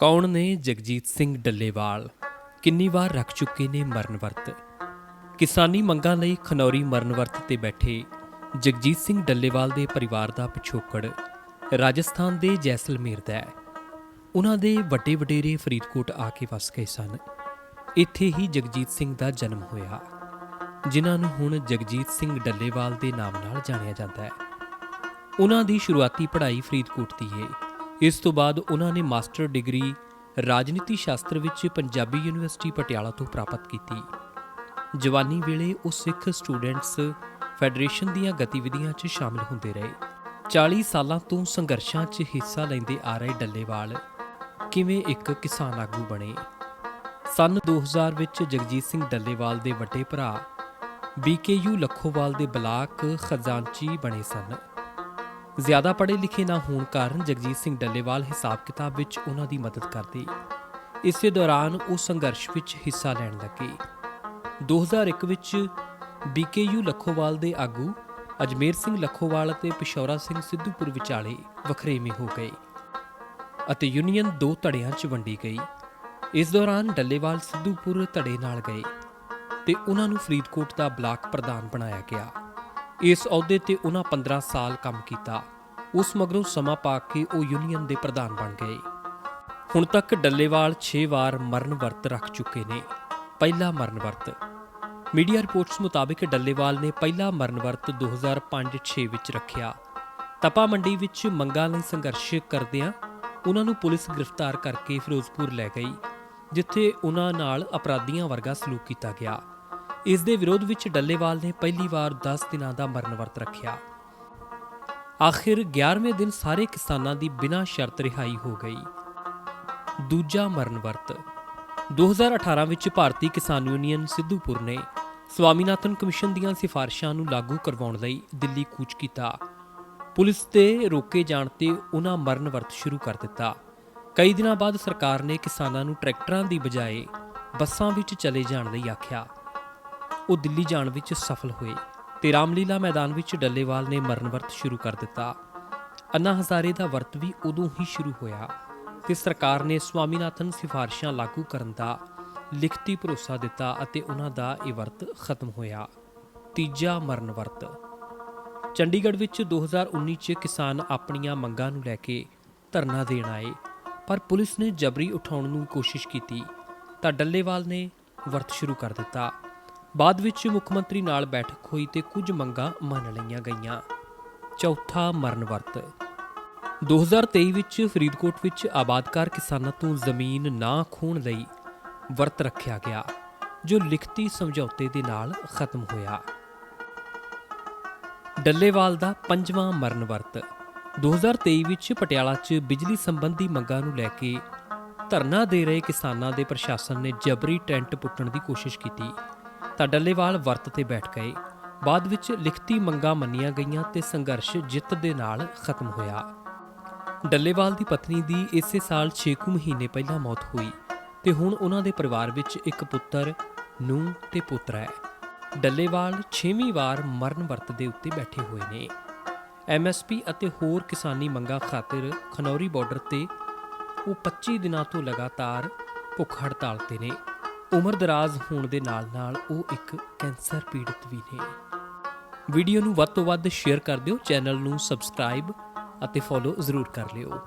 ਕੌਣ ਨੇ ਜਗਜੀਤ ਸਿੰਘ ਡੱਲੇਵਾਲ? ਕਿੰਨੀ ਵਾਰ ਰੱਖ ਚੁੱਕੇ ਨੇ ਮਰਨ ਵਰਤ? ਕਿਸਾਨੀ ਮੰਗਾਂ ਲਈ ਖਨੌਰੀ ਮਰਨ ਵਰਤ ਤੇ ਬੈਠੇ ਜਗਜੀਤ ਸਿੰਘ ਡੱਲੇਵਾਲ ਦੇ ਪਰਿਵਾਰ ਦਾ ਪਿਛੋਕੜ ਰਾਜਸਥਾਨ ਦੇ ਜੈਸਲਮੇਰ ਦਾ ਹੈ। ਉਹਨਾਂ ਦੇ ਵੱਡੇ ਵਡੇਰੇ ਫਰੀਦਕੋਟ ਆ ਕੇ ਵਸ ਗਏ ਸਨ। ਇੱਥੇ ਹੀ ਜਗਜੀਤ ਸਿੰਘ ਦਾ ਜਨਮ ਹੋਇਆ, ਜਿਨ੍ਹਾਂ ਨੂੰ ਹੁਣ ਜਗਜੀਤ ਸਿੰਘ ਡੱਲੇਵਾਲ ਦੇ ਨਾਮ ਨਾਲ ਜਾਣਿਆ ਜਾਂਦਾ ਹੈ। ਉਹਨਾਂ ਦੀ ਸ਼ੁਰੂਆਤੀ ਪੜ੍ਹਾਈ ਫਰੀਦਕੋਟ ਦੀ ਹੈ। ਇਸ ਤੋਂ ਬਾਅਦ ਉਹਨਾਂ ਨੇ ਮਾਸਟਰ ਡਿਗਰੀ ਰਾਜਨੀਤੀ ਸ਼ਾਸਤਰ ਵਿੱਚ ਪੰਜਾਬੀ ਯੂਨੀਵਰਸਿਟੀ ਪਟਿਆਲਾ ਤੋਂ ਪ੍ਰਾਪਤ ਕੀਤੀ। ਜਵਾਨੀ ਵੇਲੇ ਉਹ ਸਿੱਖ ਸਟੂਡੈਂਟਸ ਫੈਡਰੇਸ਼ਨ ਦੀਆਂ ਗਤੀਵਿਧੀਆਂ 'ਚ ਸ਼ਾਮਲ ਹੁੰਦੇ ਰਹੇ। 40 ਸਾਲਾਂ ਤੋਂ ਸੰਘਰਸ਼ਾਂ 'ਚ ਹਿੱਸਾ ਲੈਂਦੇ ਆ ਰਹੇ ਡੱਲੇਵਾਲ ਕਿਵੇਂ ਇੱਕ ਕਿਸਾਨ ਆਗੂ ਬਣੇ? ਸਨ 2000 ਵਿੱਚ ਜਗਜੀਤ ਸਿੰਘ ਡੱਲੇਵਾਲ ਦੇ ਵੱਡੇ ਭਰਾ ਬੀਕੇਯੂ ਲੱਖੋਵਾਲ ਦੇ ਬਲਾਕ ਖਜ਼ਾਨਚੀ ਬਣੇ ਸਨ। ਜ਼ਿਆਦਾ ਪੜ੍ਹੇ ਲਿਖੇ ਨਾ ਹੋਣ ਕਾਰਨ ਜਗਜੀਤ ਸਿੰਘ ਡੱਲੇਵਾਲ ਹਿਸਾਬ ਕਿਤਾਬ ਵਿੱਚ ਉਹਨਾਂ ਦੀ ਮਦਦ ਕਰਦੇ। ਇਸੇ ਦੌਰਾਨ ਉਹ ਸੰਘਰਸ਼ ਵਿੱਚ ਹਿੱਸਾ ਲੈਣ ਲੱਗੇ। 2001 ਵਿੱਚ ਬੀਕੇਯੂ ਲੱਖੋਵਾਲ ਦੇ ਆਗੂ, ਅਜਮੇਰ ਸਿੰਘ ਲੱਖੋਵਾਲ ਅਤੇ ਪਿਸ਼ੌਰਾ ਸਿੰਘ ਸਿੱਧੂਪੁਰ ਵਿਚਾਲੇ ਵਖਰੇਵੇਂ ਹੋ ਗਏ ਅਤੇ ਯੂਨੀਅਨ ਦੋ ਧੜਿਆਂ 'ਚ ਵੰਡੀ ਗਈ। ਇਸ ਦੌਰਾਨ ਡੱਲੇਵਾਲ ਸਿੱਧੂਪੁਰ ਧੜੇ ਨਾਲ ਗਏ ਤੇ ਉਹਨਾਂ ਨੂੰ ਫਰੀਦਕੋਟ ਦਾ ਬਲਾਕ ਪ੍ਰਧਾਨ ਬਣਾਇਆ ਗਿਆ। ਇਸ ਅਹੁਦੇ ਤੇ ਉਹਨਾਂ 15 ਸਾਲ ਕੰਮ ਕੀਤਾ। ਉਸ ਮਗਰੋਂ ਸਮਾਂ ਪਾ ਕੇ ਉਹ ਯੂਨੀਅਨ ਦੇ ਪ੍ਰਧਾਨ ਬਣ ਗਏ। ਹੁਣ ਤੱਕ ਡੱਲੇਵਾਲ 6 ਵਾਰ ਮਰਨ ਵਰਤ ਰੱਖ ਚੁੱਕੇ ਨੇ। ਪਹਿਲਾ ਮਰਨ ਵਰਤ। ਮੀਡੀਆ ਰਿਪੋਰਟਸ ਮੁਤਾਬਕ ਡੱਲੇਵਾਲ ਨੇ ਪਹਿਲਾ ਮਰਨ ਵਰਤ 2005-6 ਵਿੱਚ ਰੱਖਿਆ। ਤਪਾ ਮੰਡੀ ਵਿੱਚ ਮੰਗਾਂ ਲਈ ਸੰਘਰਸ਼ ਕਰਦਿਆਂ ਉਹਨਾਂ ਨੂੰ ਪੁਲਿਸ ਗ੍ਰਿਫਤਾਰ ਕਰਕੇ ਫਿਰੋਜ਼ਪੁਰ ਲੈ ਗਈ, ਜਿੱਥੇ ਉਹਨਾਂ ਨਾਲ ਅਪਰਾਧੀਆਂ ਵਰਗਾ ਸਲੂਕ ਕੀਤਾ ਗਿਆ। ਇਸ ਦੇ ਵਿਰੋਧ ਵਿੱਚ ਡੱਲੇਵਾਲ ਨੇ ਪਹਿਲੀ ਵਾਰ 10 ਦਿਨਾਂ ਦਾ ਮਰਨ ਵਰਤ ਰੱਖਿਆ। ਆਖਿਰ 11ਵੇਂ ਦਿਨ ਸਾਰੇ ਕਿਸਾਨਾਂ ਦੀ ਬਿਨਾਂ ਸ਼ਰਤ ਰਿਹਾਈ ਹੋ ਗਈ। ਦੂਜਾ ਮਰਨ ਵਰਤ। 2018 ਵਿੱਚ ਭਾਰਤੀ ਕਿਸਾਨ ਯੂਨੀਅਨ ਸਿੱਧੂਪੁਰ ਨੇ ਸਵਾਮੀਨਾਥਨ ਕਮਿਸ਼ਨ ਦੀਆਂ ਸਿਫਾਰਿਸ਼ਾਂ ਨੂੰ ਲਾਗੂ ਕਰਵਾਉਣ ਲਈ ਦਿੱਲੀ ਕੂਚ ਕੀਤਾ। ਪੁਲਿਸ ਤੇ ਰੋਕੇ ਜਾਣ ਤੇ ਉਹਨਾਂ ਮਰਨ ਵਰਤ ਸ਼ੁਰੂ ਕਰ ਦਿੱਤਾ। ਕਈ ਦਿਨਾਂ ਬਾਅਦ ਸਰਕਾਰ ਨੇ ਕਿਸਾਨਾਂ ਨੂੰ ਟਰੈਕਟਰਾਂ ਦੀ ਬਜਾਏ ਬੱਸਾਂ ਵਿੱਚ ਚਲੇ ਜਾਣ ਲਈ ਆਖਿਆ। ਉਹ ਦਿੱਲੀ ਜਾਣ ਵਿੱਚ ਸਫਲ ਹੋਏ ਤੇ ਰਾਮਲੀਲਾ ਮੈਦਾਨ ਵਿੱਚ ਡੱਲੇਵਾਲ ਨੇ ਮਰਨ ਵਰਤ ਸ਼ੁਰੂ ਕਰ ਦਿੱਤਾ। ਅੰਨਾ ਹਜ਼ਾਰੇ ਦਾ ਵਰਤ ਵੀ ਉਦੋਂ ਹੀ ਸ਼ੁਰੂ ਹੋਇਆ ਤੇ ਸਰਕਾਰ ਨੇ ਸਵਾਮੀਨਾਥਨ ਸਿਫਾਰਿਸ਼ਾਂ ਲਾਗੂ ਕਰਨ ਦਾ ਲਿਖਤੀ ਭਰੋਸਾ ਦਿੱਤਾ ਅਤੇ ਉਹਨਾਂ ਦਾ ਇਹ ਵਰਤ ਖਤਮ ਹੋਇਆ। ਤੀਜਾ ਮਰਨ ਵਰਤ ਚੰਡੀਗੜ੍ਹ ਵਿੱਚ 2019 ਚ ਕਿਸਾਨ ਆਪਣੀਆਂ ਮੰਗਾਂ ਨੂੰ ਲੈ ਕੇ ਧਰਨਾ ਦੇਣ ਆਏ, ਪਰ ਪੁਲਿਸ ਨੇ ਜਬਰੀ ਉਠਾਉਣ ਨੂੰ ਕੋਸ਼ਿਸ਼ ਕੀਤੀ ਤਾਂ ਡੱਲੇਵਾਲ ਨੇ ਵਰਤ ਸ਼ੁਰੂ ਕਰ ਦਿੱਤਾ। ਬਾਅਦ ਵਿੱਚ ਮੁੱਖ ਮੰਤਰੀ ਨਾਲ ਬੈਠਕ ਹੋਈ ਤੇ ਕੁਝ ਮੰਗਾਂ ਮੰਨ ਲਈਆਂ ਗਈਆਂ। ਚੌਥਾ ਮਰਨ ਵਰਤ। 2023 ਵਿੱਚ ਫਰੀਦਕੋਟ ਵਿੱਚ ਆਬਾਦਕਾਰ ਕਿਸਾਨਾਂ ਤੋਂ ਜ਼ਮੀਨ ਨਾ ਖੋਣ ਲਈ ਵਰਤ ਰੱਖਿਆ ਗਿਆ, ਜੋ ਲਿਖਤੀ ਸਮਝੌਤੇ ਦੇ ਨਾਲ ਖਤਮ ਹੋਇਆ। ਡੱਲੇਵਾਲ ਦਾ ਪੰਜਵਾਂ ਮਰਨ ਵਰਤ। 2023 ਵਿੱਚ ਪਟਿਆਲਾ 'ਚ ਬਿਜਲੀ ਸੰਬੰਧੀ ਮੰਗਾਂ ਨੂੰ ਲੈ ਕੇ ਧਰਨਾ ਦੇ ਰਹੇ ਕਿਸਾਨਾਂ ਦੇ ਪ੍ਰਸ਼ਾਸਨ ਨੇ ਜਬਰੀ ਟੈਂਟ ਪੁੱਟਣ ਦੀ ਕੋਸ਼ਿਸ਼ ਕੀਤੀ। ਤਾਂ ਡੱਲੇਵਾਲ ਵਰਤ ਤੇ ਬੈਠ ਗਏ। ਬਾਅਦ ਵਿੱਚ ਲਿਖਤੀ ਮੰਗਾਂ ਮੰਨੀਆਂ ਗਈਆਂ ਤੇ ਸੰਘਰਸ਼ ਜਿੱਤ ਦੇ ਨਾਲ ਖਤਮ ਹੋਇਆ। ਡੱਲੇਵਾਲ ਦੀ ਪਤਨੀ ਦੀ ਇਸੇ ਸਾਲ 6 ਕੁ ਮਹੀਨੇ ਪਹਿਲਾਂ ਮੌਤ ਹੋਈ ਤੇ ਹੁਣ ਉਹਨਾਂ ਦੇ ਪਰਿਵਾਰ ਵਿੱਚ ਇੱਕ ਪੁੱਤਰ ਨੂੰ ਤੇ ਪੁੱਤਰ ਹੈ। ਡੱਲੇਵਾਲ 6ਵੀਂ ਵਾਰ ਮਰਨ ਵਰਤ ਦੇ ਉੱਤੇ ਬੈਠੇ ਹੋਏ ਨੇ। ਐਮਐਸਪੀ ਅਤੇ ਹੋਰ ਕਿਸਾਨੀ ਮੰਗਾਂ ਖਾਤਰ ਖਨੌਰੀ ਬਾਰਡਰ ਤੇ ਉਹ 25 ਦਿਨਾਂ ਤੋਂ ਲਗਾਤਾਰ ਭੁੱਖ ਹੜਤਾਲ ਤੇ ਨੇ। ਉਮਰ ਦਰਾਜ਼ ਹੋਣ ਦੇ ਨਾਲ-ਨਾਲ ਉਹ ਇੱਕ ਕੈਂਸਰ ਪੀੜਤ ਵੀ ਨੇ। ਵੀਡੀਓ ਨੂੰ ਵੱਧ ਤੋਂ ਵੱਧ ਸ਼ੇਅਰ ਕਰ ਦਿਓ, ਚੈਨਲ ਨੂੰ ਸਬਸਕ੍ਰਾਈਬ ਅਤੇ ਫੋਲੋ ਜ਼ਰੂਰ ਕਰ ਲਿਓ।